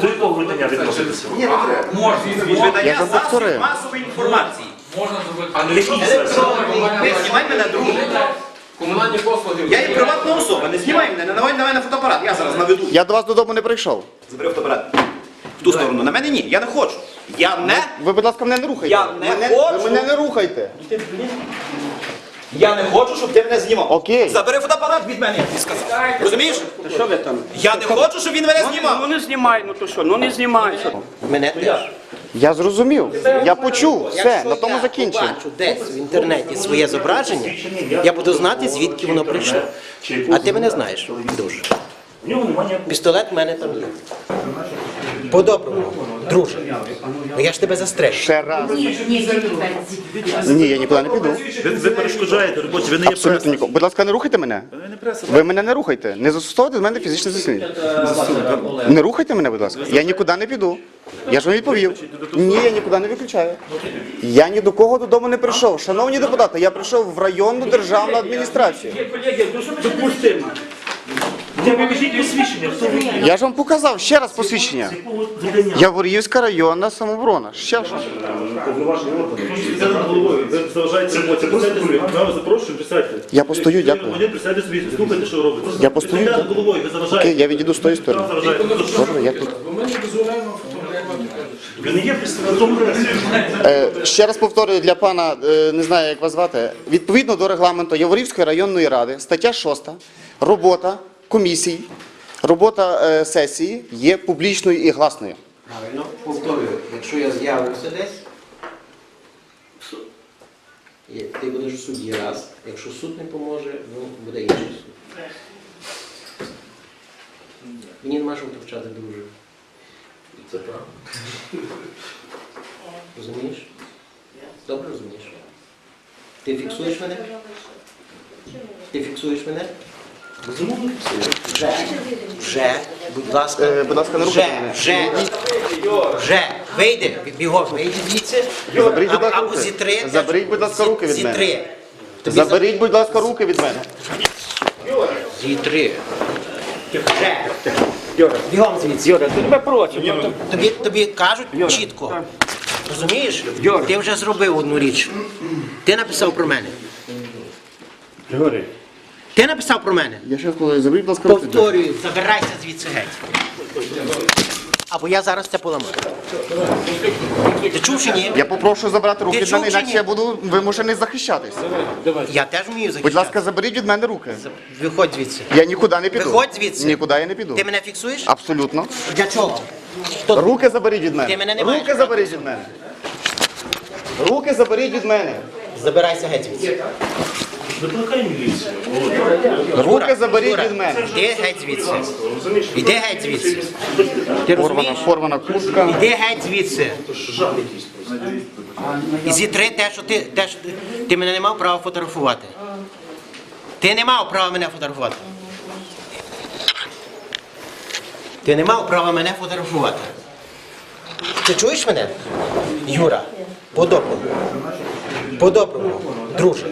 До якого видання відноситися? Можна, Я Видання повторив. засобів масової інформації. А не якісь Електронний. Не знімай мене друге. Комунальні послуги. Я є приватна особа, не знімай мене, не наводь на мене фотоапарат. Я зараз наведу. Я до вас додому не прийшов. Забери фотоапарат. В ту сторону. На мене ні, я не хочу. Я не. Ви, будь ласка, мене не рухайте. Я не мене, хочу. Ви мене не рухайте. Я не хочу, щоб ти мене знімав. Окей. Забери фотоапарат від мене, як ти сказав. Розумієш? Та що ви там? Я не хочу, щоб він мене знімав. Ну не знімай, ну то що, ну не знімай. Мене теж. Я зрозумів. Я почув. Все, Якщо на тому я закінчимо. побачу десь в інтернеті своє зображення, я буду знати, звідки воно прийшло. А ти мене знаєш, дуже. Пістолет в мене там є. По-доброму, друже. Ну я ж тебе застрежу. Ще раз. Ні, ні, ні, Ні, я нікуди не піду. Ви, ви перешкоджаєте роботі, ви не є Абсолютно нікого. Будь ласка, не рухайте мене. Ви не преса. Ви мене не рухайте. Не застосовуйте з мене фізичне засилля. Не рухайте мене, будь ласка. Я нікуди не піду. Я ж вам відповів. Ні, я нікуди не виключаю. Я ні до кого додому не прийшов. Шановні депутати, я прийшов в районну державну адміністрацію. Колеги, ну що допустимо. Я ж вам показав ще раз посвідчення. З? Яворівська районна самооборона. Ще що? Я постою, дякую. Я постою. Окей, я відійду з тої сторони. Добре, я тут. Е, ще раз повторюю для пана, е, не знаю, як вас звати. Відповідно до регламенту Яворівської районної ради, стаття 6, робота комісій, робота е, сесії є публічною і гласною. Правильно, повторюю, якщо я з'явлюся десь, ти будеш в суді раз. Якщо суд не поможе, ну буде інший суд. Мені нема що втручати, друже. Це правда. Розумієш? Добре розумієш? Ти фіксуєш мене? Ти фіксуєш мене? Безумовно. Вже, вже, будь ласка, Е, будь ласка, не вже, рухайте мене. вже, вже, вийди, від- бігом, вийди звідси, Заберіть, будь ласка, або руки. зітри. Заберіть, будь ласка, руки від мене. Зітри. Тобі Заберіть, будь ласка, руки від мене. Зітри. Вже. Бігом звідси. Юра, ти тебе просимо. Тобі, тобі кажуть чітко. Розумієш? Ти вже зробив одну річ. Ти написав про мене. Григорій. Ти написав про мене. Я ще коли заберіть, будь ласка, руки. Повторюю, забирайся звідси геть. Або я зараз це поламаю. Ти чув чи ні? Я попрошу забрати руки від мене, чи інакше ні? я буду вимушений захищатись. Я теж вмію захищати. Будь ласка, заберіть від мене руки. Виходь звідси. Я нікуди не піду. Виходь звідси. Нікуди я не піду. Ти мене фіксуєш? Абсолютно. Для чого? Хто? Руки заберіть від мене. Ти мене не маєш Руки заберіть від мене. Руки заберіть від мене. Забирайся геть звідси. Викликай міліцію. Руки заберіть від мене. Іди геть звідси. Іди геть звідси. Ти Порвана, розумієш? порвана куртка. Іди геть звідси. І зітри те, що ти, те, що ти, ти мене не мав права фотографувати. Ти не мав права мене фотографувати. Ти не мав права мене фотографувати. Ти чуєш мене? Юра, по-доброму. По-доброму, друже.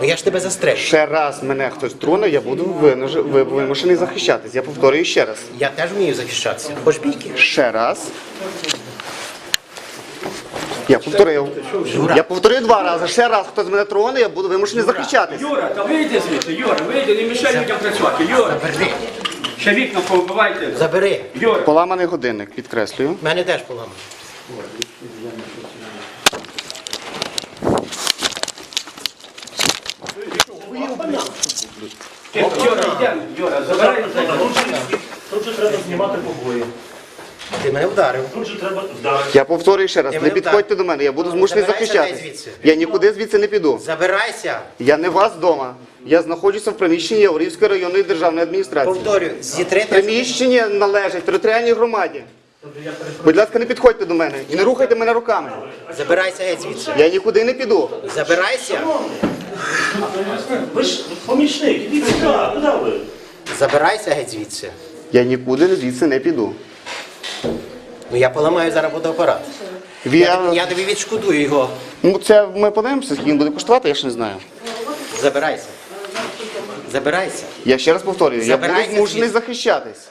Ну я ж тебе застрежу. Ще раз мене хтось троне, я буду винужи- ви- вимушений захищатись. Я повторюю ще раз. Я теж вмію захищатися. Хоч бійки. Ще раз. Я повторив. Юра. Я повторив два рази. Ще раз хтось мене троне, я буду вимушений захищатись. Юра, та вийди звідси, Юра, вийди, не мішай людям працювати. Юра, Забери. ще вікна повбивайте. Забери. Юра. Поламаний годинник, підкреслюю. Мене теж поламано. Йдемо. Юра, забирай. Тут же треба знімати побої. Ти мене вдарив. Тут же треба вдарити. Я повторюю ще раз, Ти не мене підходьте до мене, я буду змушений Забирайся захищатись. звідси. Я нікуди звідси не піду. Забирайся. Я не у вас вдома. Я знаходжуся в приміщенні Яворівської районної державної адміністрації. Повторюю, зітри. Приміщення належить територіальній громаді. Будь ласка, не підходьте до мене і не рухайте мене руками. Забирайся геть звідси. Я нікуди не піду. Забирайся. Ви ж помічник, ідіть сюди, куди ви? Забирайся геть звідси. Я нікуди звідси не піду. Ну я поламаю зараз фотоапарат. Я, Я... я тобі відшкодую його. Ну, це ми подивимося, скільки він буде коштувати, я ще не знаю. Забирайся. Забирайся. Я ще раз повторюю, я буду Забирайся змушений звідси. захищатись.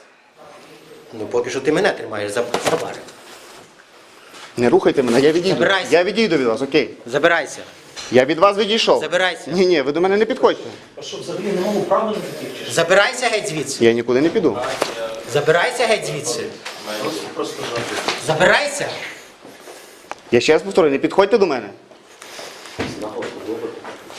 Ну поки що ти мене тримаєш за, за бар. Не рухайте мене, я відійду. Забирайся. Я відійду від вас, окей. Забирайся. Я від вас відійшов. Забирайся. Ні, ні, ви до мене не підходьте. А що, взагалі не мав права на таких чи що? Забирайся геть звідси. Я нікуди не піду. Забирайся геть звідси. Просто. Забирайся. Я ще раз повторюю, не підходьте до мене.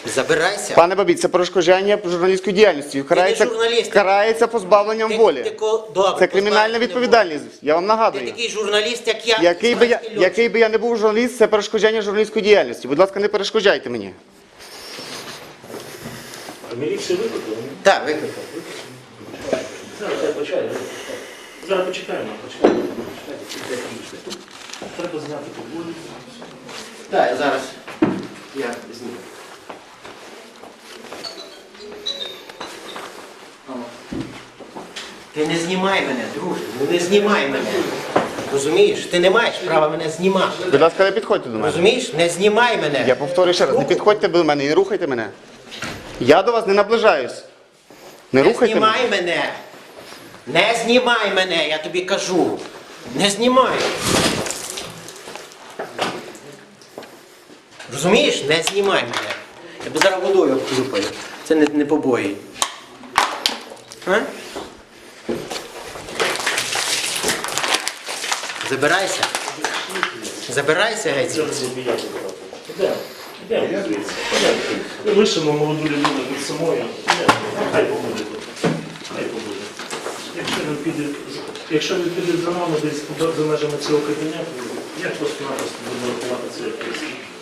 Забирайся. Пане Бабій, це перешкоджання журналістської діяльності. Карається, журналіст. карається позбавленням Ти- волі. ти ко- добре, Це кримінальна відповідальність. Я вам Ти нагадую. такий журналіст, як я. Який би я, який би я не був журналіст, це перешкоджання журналістської діяльності. Будь ласка, не перешкоджайте мені. А міліцію викликали? Так, викликав. Зараз я почаю. Зараз почекаємо, почекаємо. Треба зняти побої. Так, я зараз. Я зніму. Ти не знімай мене, друже. Ну не знімай мене. Розумієш? Ти не маєш права мене знімати. Будь ласка, не підходьте до мене. Розумієш? Не знімай мене. Я повторюю ще раз, не підходьте до мене і не рухайте мене. Я до вас не наближаюсь. Не Не рухайте мене. знімай мене. Не знімай мене, я тобі кажу. Не знімай. Розумієш? Не знімай мене. Я би зараз водою обклюпаю. Це не, не побої. А? Забирайся. Забирайся геть. Лишимо молоду людину від самої. Хай побуде. Хай побуде. Якщо він піде, якщо він піде за нами десь за межами цього кабінету, я просто-напросто буду рахувати це як ризик.